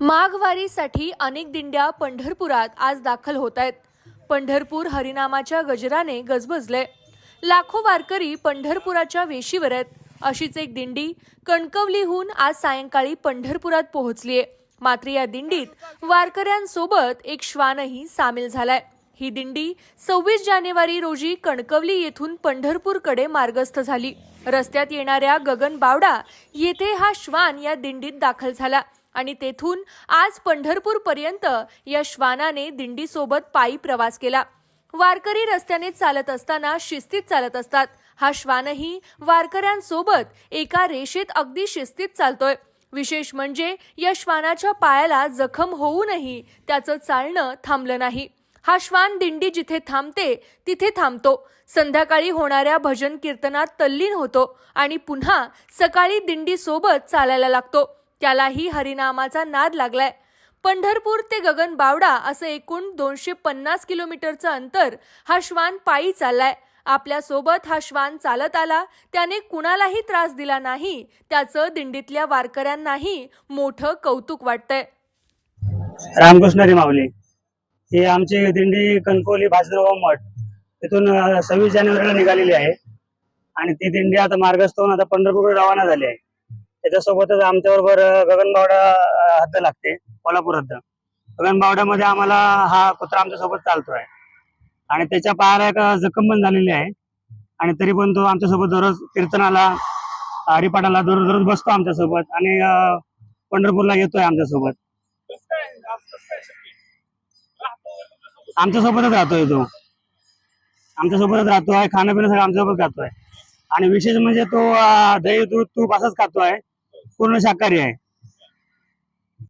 माघवारीसाठी अनेक दिंड्या पंढरपुरात आज दाखल होत आहेत. पंढरपूर हरिनामाच्या गजराने गजबजले. लाखो वारकरी पंढरपुराच्या वेशीवर आहेत. अशीच एक दिंडी कणकवलीहून आज सायंकाळी पंढरपुरात पोहोचलीये. मात्र या दिंडीत वारकऱ्यांसोबत एक श्वानही सामील झालाय. ही दिंडी सव्वीस जानेवारी रोजी कणकवली येथून पंढरपूरकडे मार्गस्थ झाली. रस्त्यात येणाऱ्या गगन बावडा येथे हा श्वान या दिंडीत दाखल झाला. आणि तेथून आज पंढरपूर पर्यंत या श्वानाने दिंडीसोबत पायी प्रवास केला. वारकरी रस्त्याने चालत असताना शिस्तीत चालत असतात. हा श्वानही वारकऱ्यांसोबत एका रेषेत अगदी शिस्तीत चालतोय. विशेष म्हणजे या श्वानाच्या पायाला जखम होऊनही त्याचं चालणं थांबलं नाही. हा श्वान दिंडी जिथे थांबते तिथे थांबतो. संध्याकाळी होणाऱ्या भजन कीर्तनात तल्लीन होतो आणि पुन्हा सकाळी दिंडीसोबत चालायला लागतो. त्यालाही हरिनामाचा नाद लागलाय. पंढरपूर ते गगन बावडा असं एकूण दोनशे पन्नास किलोमीटरचं अंतर हा श्वान पायी चाललाय. आपल्यासोबत हा श्वान चालत आला त्याने कुणालाही त्रास दिला नाही त्याचं दिंडीतल्या वारकऱ्यांनाही मोठं कौतुक वाटतंय. रामकृष्ण माऊली आमची दिंडी कणकोली भाजराव मठ तिथून सव्वीस जानेवारीला निघालेली आहे. आणि ती दिंडी आता मार्गस्थ होऊन आता पंढरपूर रवाना झाली आहे. त्याच्यासोबतच आमच्याबरोबर गगनबावडा हद्द लागते कोल्हापूर हद्द. गगनबावड्यामध्ये आम्हाला हा कुत्रा आमच्यासोबत चालतोय. आणि त्याच्या पायाला एक जखम पण झालेली आहे. आणि तरी पण तो आमच्यासोबत दररोज कीर्तनाला हरिपाठाला दररोज दररोज बसतो आमच्यासोबत. आणि पंढरपूरला येतोय आमच्यासोबत. आमच्यासोबतच राहतोय तो. आमच्यासोबतच राहतोय खाणं पिणं सगळं आमच्यासोबत खातोय. आणि विशेष म्हणजे तो दही दूध तूप असंच खातोय. पूर्ण शाकाहारी आहे.